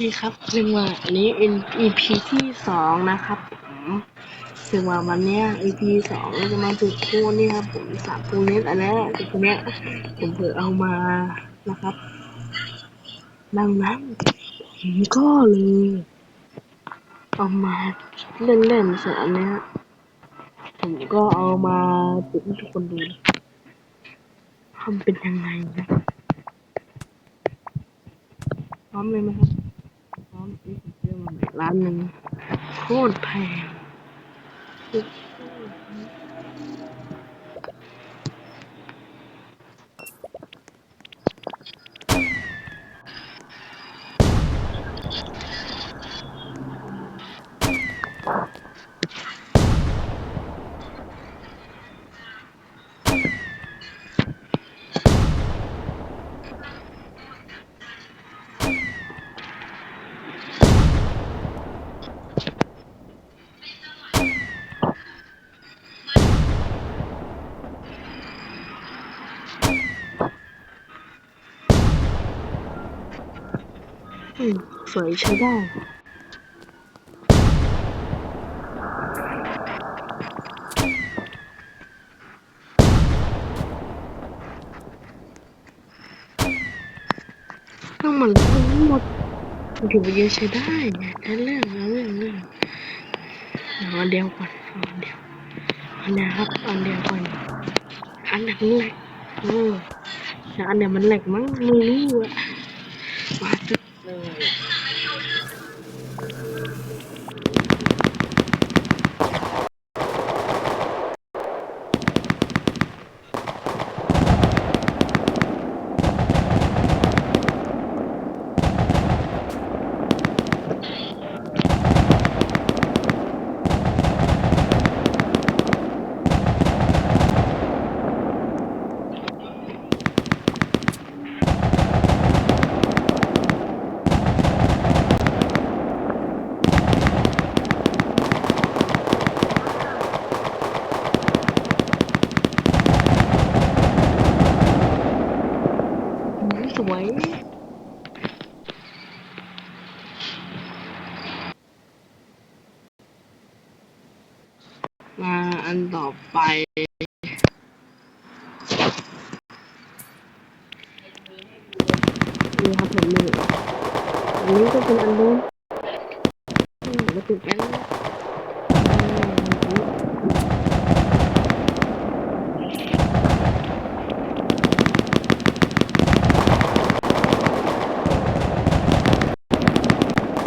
นี่ครับซึ่งว่าอันนี้เป็น EP ที่สองนะครับผมซึ่งว่าวันนี้ EP สองจะมาจุดโทษนี่ครับ ผมสามตัวนี้อันนี้จุดตัวเนี้ยผมเพิ่งเอามานะครับดังนั้นผมก็เลยเอามาเล่นๆส่วนอันนี้ผมก็เอามาจุดให้ทุกคนดูทำเป็นยังไงนะพร้อมเลยไหมครับ ร้อมนี่ผมซื้อมาใหม่ร้านหนึ่งโคตรแพง สวยใช้ได้ต้องมันทั้งหมดถือว่าเยอะใช้ได้เนี่ยแต่เรื่องแล้วเรื่องเรื่องเอาอันเดียวก่อนเอาอันเดียวอันเดียวครับอันเดียวก่อนอันหนมันแหลกเออแต่อันเดียวมันแหลกมั้งไม่รู้อะมาจุ ดเลยอืมสวยมาอันต่อ ไป นี่ครับผมนี่อันนี้ก็เป็นอันเดิมอืมมาติดกัน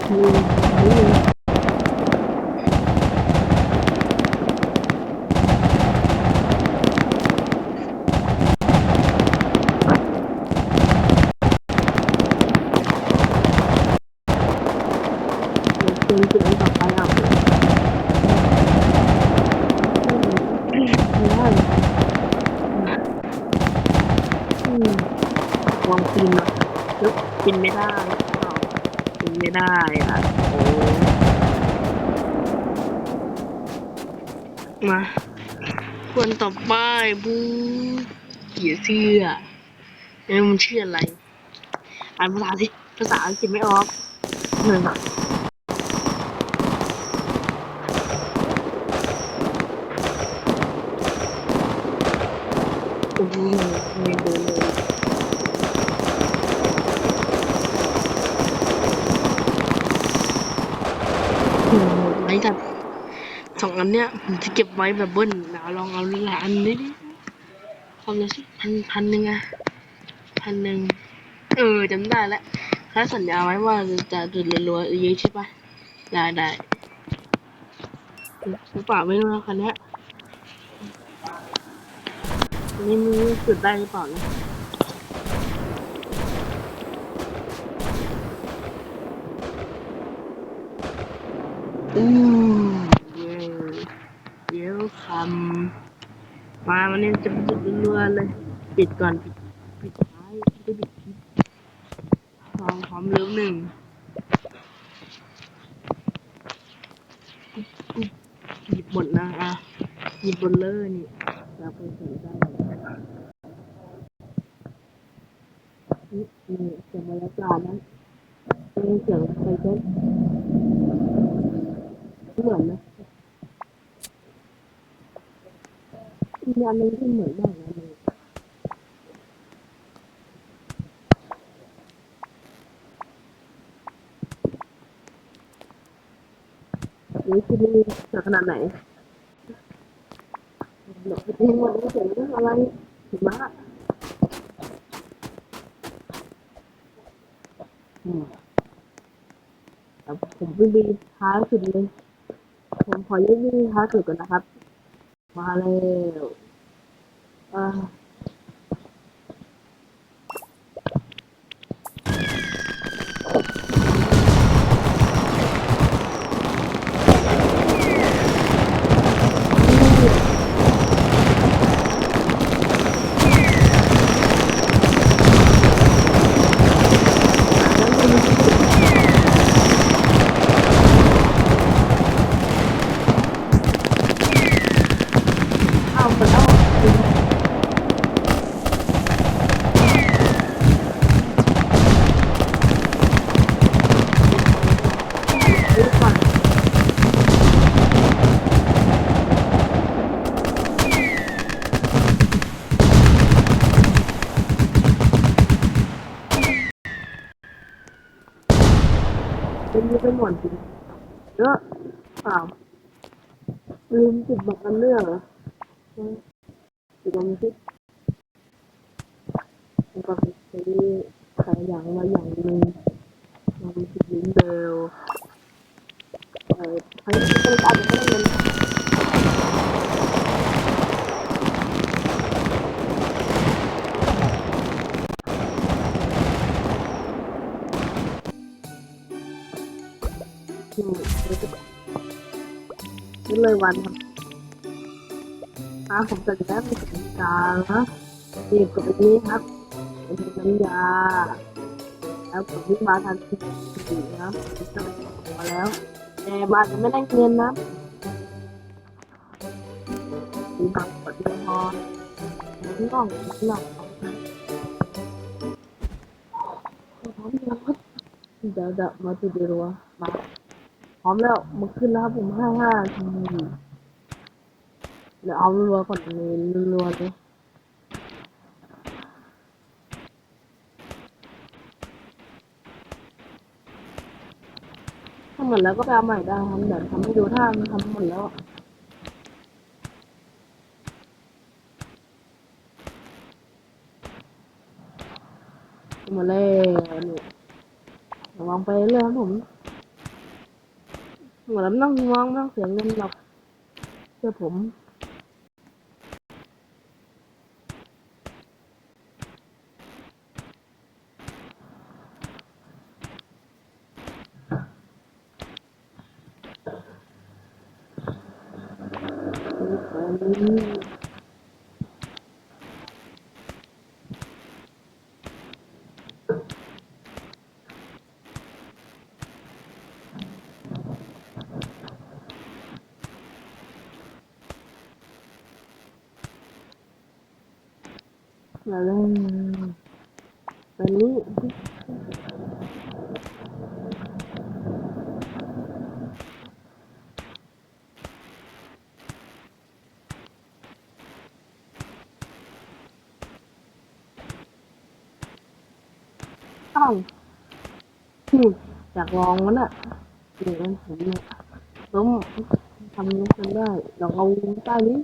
อืมอืม ปีนไม่ได้อ้าวปีนไม่ได้อะโอ้มาคนต่อไปบูเกียเสื้อเอ้มันชื่ออะไร อ่านภาษาสิภาษาอังกฤษไม่ออกเออโอ้โหไม่ดูเลยโอ้โหไว้กับ สองอันเนี้ยผมจะเก็บไว้แบบเบิ้ลนะลองเอาหลายอันดิความรู้สึกพันพันหนึ่งอะพันหนึ่งเออจำได้แล้วถ้าสัญญาไว้ว่าจะจุดรัวๆเยอะใช่ปะได้ได้หรือเปล่าไม่รู้นะคันนี้ยไม่รู้จุดได้หรือเปล่านะอืม มาวันนี้จะจุดรัวๆเลย ปิดก่อน ปิดปิดท้ายไม่ได้ปิดคลิปพร้อมพร้อมเร็วหนึ่งหยิบหมดนะอะหยิบบนเลยนี่เราไปสนใจนี่นี่เก็บรรยากาศนั้นมีเสียงไฟเช็ดเหมือนนะ มีอันนึงที่เหมือนมากนะมันนี่คือดีจะขนาดไหนเดี๋ยวไปทิ้งหมดแล้เสียงเรื่องอะไรถึงมากอืมแต่ผมวิ่งไปท้ายสุดเลย ผมขอเล่นวิ่งท้ายสุดก่อนนะครับ มาแล้วอ่า อ้าวมันเอาเดี๋ยวก่อน จะหมดจริงเยอะเปล่าลืมจุดบอกกันเรื่องเหรอจุดลงที่มันก็ไปซื้อขายอย่างละอย่างหนึ่งมันคือลิ้นเบลเอ่อใครที่บริการจะไม่ได้เงิน อืมนี่เลยวันครับอ่าผมจัดแล้วเป็นกติกานะนี่กดอันนี้ครับเป็นน้ำยา แล้วผมวิ่งมาทันทีนะผมจะมาแล้วแต่บ้าทจะไม่ได้เงินนะมีบางกดเดียวพอไม่ต้องไม่ต้องพร้อมแล้วครับเดี๋ยวเดี๋ยวมาดเดียวมา ร้อมแล้วมาขึ้นแล้วครับผมห้าห้าทีเดี๋ยวเอารัวก่อนเลยรัวเลยทำหมดแล้วก็ไปเอาใหม่ได้ครับเดี๋ยวทำให้ดูถ้ามันทำหมดแล้วหมดแล้วนี่ระวังไปเรื่อยครับผม หมดแล้วไม่ต้องมองต้องเสียเงินหรอกเชื่อผมมาแล้วตอนนี้ อ้าอืมอยากลองมันอะเดี๋ยวผมเนี่ยล้มทำนี้กันได้ลองเอาใต้นี้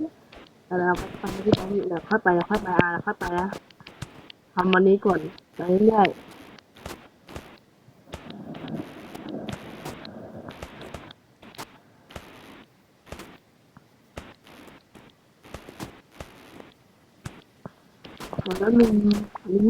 แล้วเราก็ไปที่ตรงนี้เดี๋ยวค่อยไปเดี๋ยวค่อยไปอะเดี๋ยวค่อยไปนะทำวันนี้ก่อนไปเรื่อยๆวันละหนึ่งลิ้น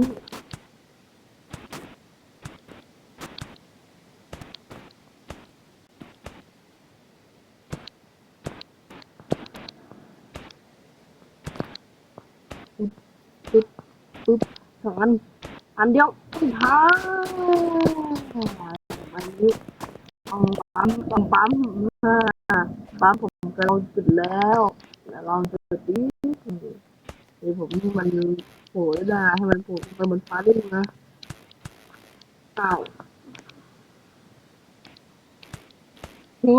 ปึ๊บปึ๊บส อัน อันเดียวสุดท้าอันนี้ต้องปั๊มต้องปั๊มปั๊มผมจะลองจุดแล้วแล้วลองจุดดินี่ผมมันโผล่ได้ให้มันโผล่ไปบนฟ้าได้นะอ้าโอ้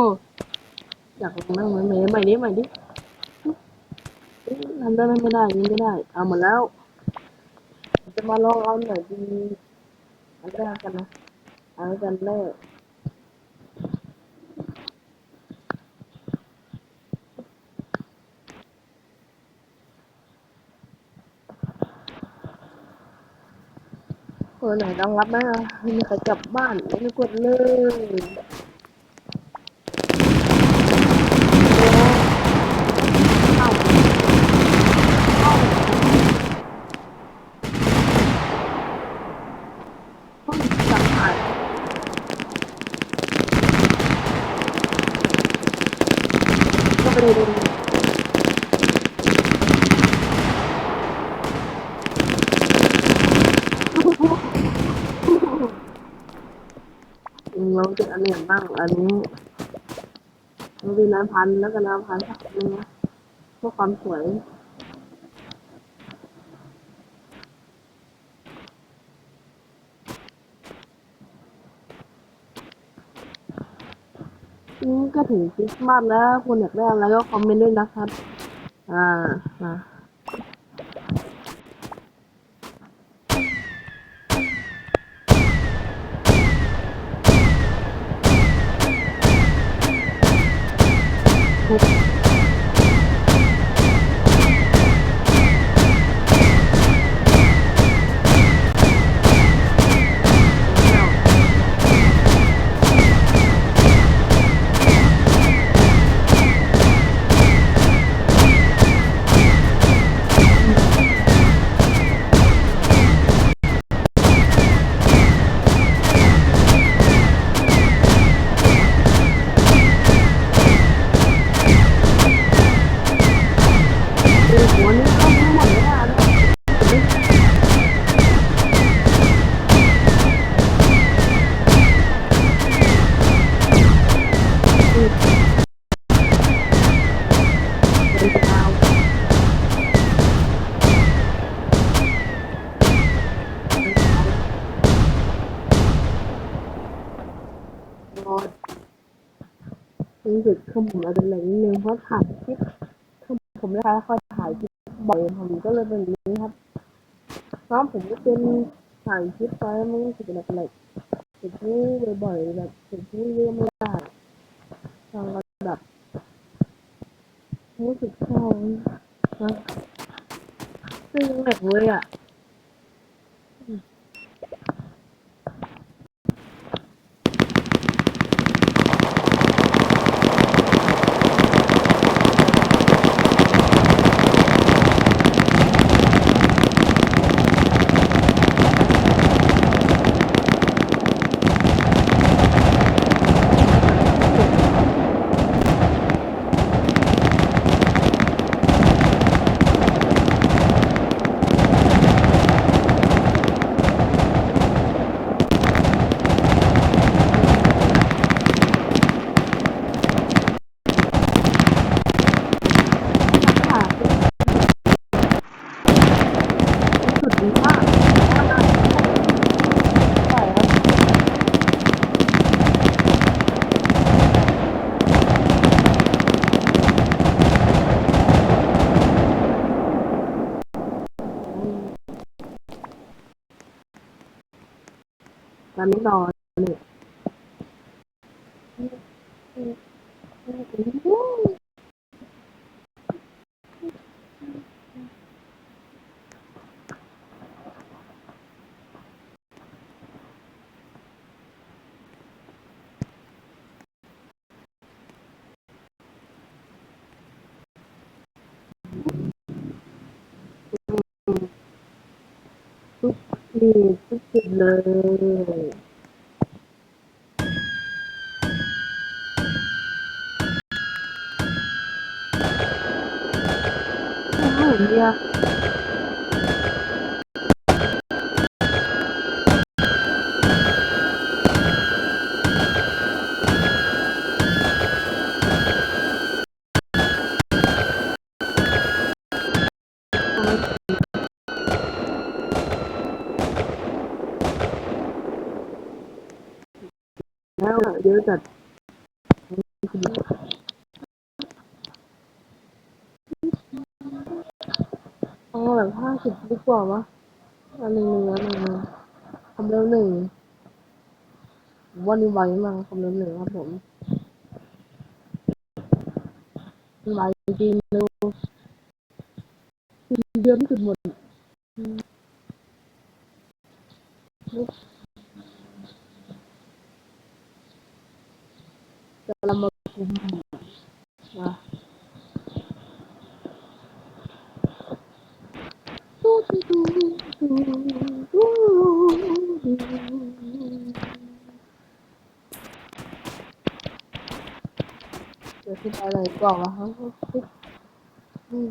อยากลองนั่งไหมไหมใหม่ดิใหม่ดิทำได้ไม่ได้ยังไม่ได้ เอาหมดแล้ว มาลองเอาหน่อยดีอันแรกกันนะ เอากันแรกเออไหนลองรับไหมอะไม่มีใครกลับบ้านไม่กดเลยโอ้เข้าเข้าต้องจับอ่านก็ไปดูอืมเราจะอันไหน บ้าง อันนี้เราเป็นน้ำพันธ์แล้วก็น้ำพันธ์สักนึงนะเพื่อความสวยอืมก็ถึงคริสต์มาสแล้วคุณอยากได้อะไรก็คอมเมนต์ด้วยนะครับ อ่าอ่า สึกขมุนอาจจะแหลงนิดนึงเพราะถ่ายคลิปผมนะคะคอยถ่ายคลิปบ่อยผมก็เลยเป็นแบบนี้ครับน้องผมก็เป็นถ่ายคลิปไปมันรู้สึกแบบแหลกติดพูดบ่อยๆแบบติดพูดเรื่องไม่ได้ฟังแล้วแบบรู้สึกเศร้านะซึ่งแหลกเลยอะ ตอนนี้นอนเนี่ย นี่สุดเลยไม่เห็นเนี่ย สิบดีกว่าวะอันหนึ่งหนึ่งอันหนึ่งหนึ่งคำเร็วหนึ่งวันนี้ไวมากคำเร็วหนึ่งครับผมไวจริงเร็วเดือนสุดหมดจะเรามาคุมนะ เดี๋ยวขึ้นไปเลยกล่องละครับอืม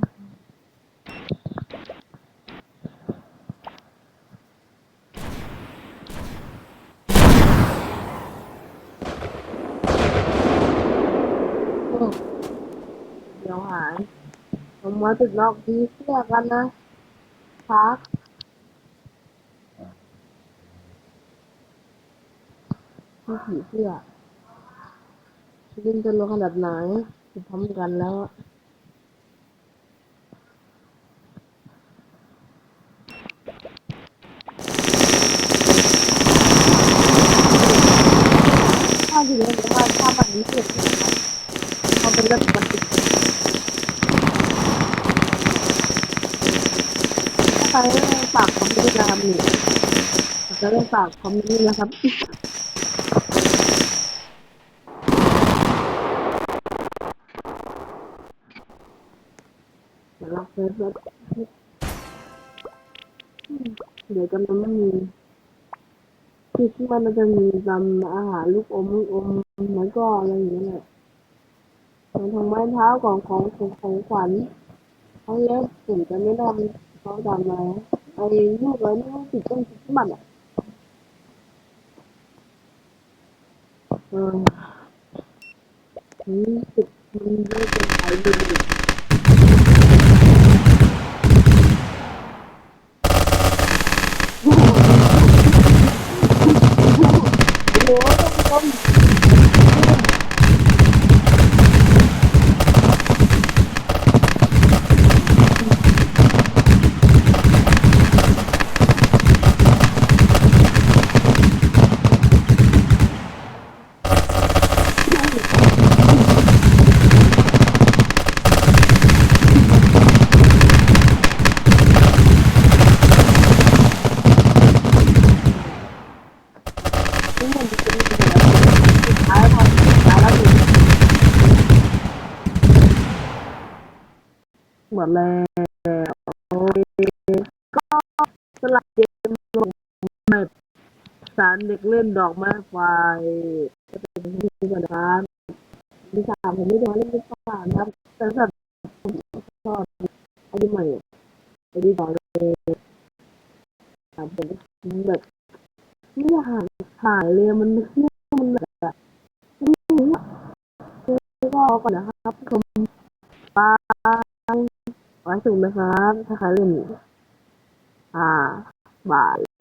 เดี๋ยวหาย ผมมาติดนอกดีเสื้อกันนะพัก ที่ผีเสื้อเล่นจะลงขนาดไหนจะทำกันแล้วอะถ้าทีนี้ผมว่าถ้าแบบนี้เสร็จนะครับเขาเป็นเรื่องปกติใครไม่ฝากคอมเมนต์นะครับนี่จะได้ฝากคอมเมนต์นะครับ ที่มันจะมีตำอาหารลูกอมลูกอมแล้วก็อะไรอย่างเงี้ยแหละของทางไม้เท้าของของของของขวัญเขาเล็บผมจะไม่ทำเขาทำอะไรไอ้ลูกอะไรนี่ติดต้นติดมันอะเออมันติดมันเยอะเกินไปดูดิ อ้โหท่านผู้ชม นี่มันจะเป็นแบบสุดท้ายพอสุดท้ายแล้วถึงหมดแล้วโอ้ยก็สลับเกมลงแบบสารเด็กเล่นดอกไม้ไฟจะเป็นที่ก่อนนะครับดิสามผมไม่ได้เล่นดิสามนะครับแต่สำหรับผมชอบไอ้ที่ใหม่ไอ้ที่ต่อเลยครับผมแบบไม่อยากถ่ายเลยมันไม่เที่ยวมันแบบไม่ก็ก่อนนะครับชมบายไว้สุดนะครับ ถ้าใครเล่นอ่าบาย